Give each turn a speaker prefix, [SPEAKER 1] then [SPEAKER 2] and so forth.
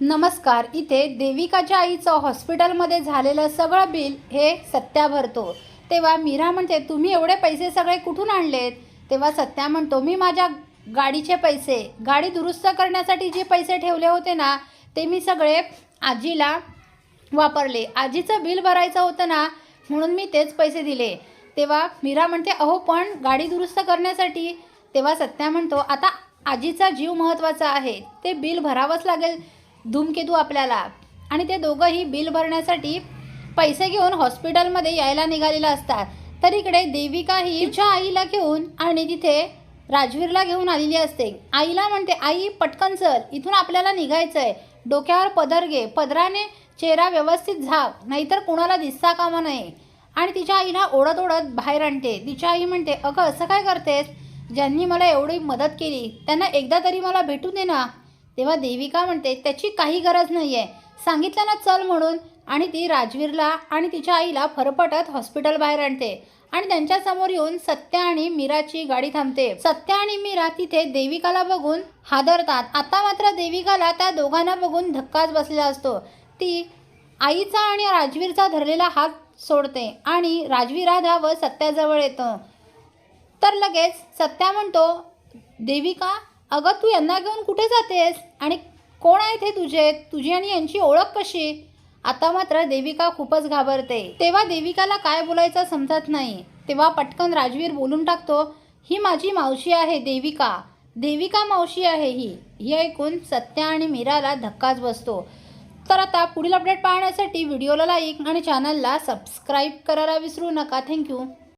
[SPEAKER 1] नमस्कार इथे देविकाच्या आईचं हॉस्पिटलमध्ये झालेलं सगळं बिल हे सत्या भरतो. तेव्हा मीरा म्हणते तुम्ही एवढे पैसे सगळे कुठून आणलेत? तेव्हा सत्या म्हणतो मी माझ्या गाडीचे पैसे गाडी दुरुस्त करण्यासाठी जे पैसे ठेवले होते ना ते मी सगळे आजीला वापरले. आजीचं बिल भरायचं होतं ना म्हणून मी तेच पैसे दिले. तेव्हा मीरा म्हणते अहो पण गाडी दुरुस्त करण्यासाठी? तेव्हा सत्या म्हणतो आता आजीचा जीव महत्त्वाचा आहे. ते बिल भरावंच लागेल. धूमकेतू आपल्याला. आणि ते दोघंही बिल भरण्यासाठी पैसे घेऊन हॉस्पिटलमध्ये यायला निघालेला असतात. तर इकडे देविका ही तिच्या आईला घेऊन आणि तिथे राजवीरला घेऊन आलेली असते. आईला म्हणते आई पटकन चल. इथून आपल्याला निघायचं आहे डोक्यावर पदर घे. पदराने चेहरा व्यवस्थित झाप नाहीतर कुणाला दिसता कामा नये. आणि तिच्या आईला ओढत ओढत बाहेर आणते. तिच्या आई म्हणते अगं असं काय करतेस? ज्यांनी मला एवढी मदत केली त्यांना एकदा तरी मला भेटू दे ना. तेव्हा देविका म्हणते त्याची काही गरज नाही आहे सांगितलं ना चल म्हणून. आणि ती राजवीरला आणि तिच्या आईला फरफटत हॉस्पिटल बाहेर आणते. आणि त्यांच्यासमोर येऊन सत्या आणि मीराची गाडी थांबते. सत्या आणि मीरा तिथे देविकाला बघून हादरतात. आता मात्र देविकाला त्या दोघांना बघून धक्काच बसलेला असतो. ती आईचा आणि राजवीरचा धरलेला हात सोडते आणि राजवीर हा सत्याजवळ येतो. तर लगेच सत्या म्हणतो देविका अगं तू यांना घेऊन कुठे जातेस? आणि कोण आहेत हे तुझे? तुझी आणि यांची ओळख कशी? आता मात्र देविका खूपच घाबरते. तेव्हा देविकाला काय बोलायचं समजत नाही. तेव्हा पटकन राजवीर बोलून टाकतो ही माझी मावशी आहे देविका. देविका मावशी आहे ही. ही ऐकून सत्या आणि मीराला धक्काच बसतो. तर आता पुढील अपडेट पाहण्यासाठी व्हिडिओला लाईक आणि चॅनलला सबस्क्राईब करायला विसरू नका. थँक्यू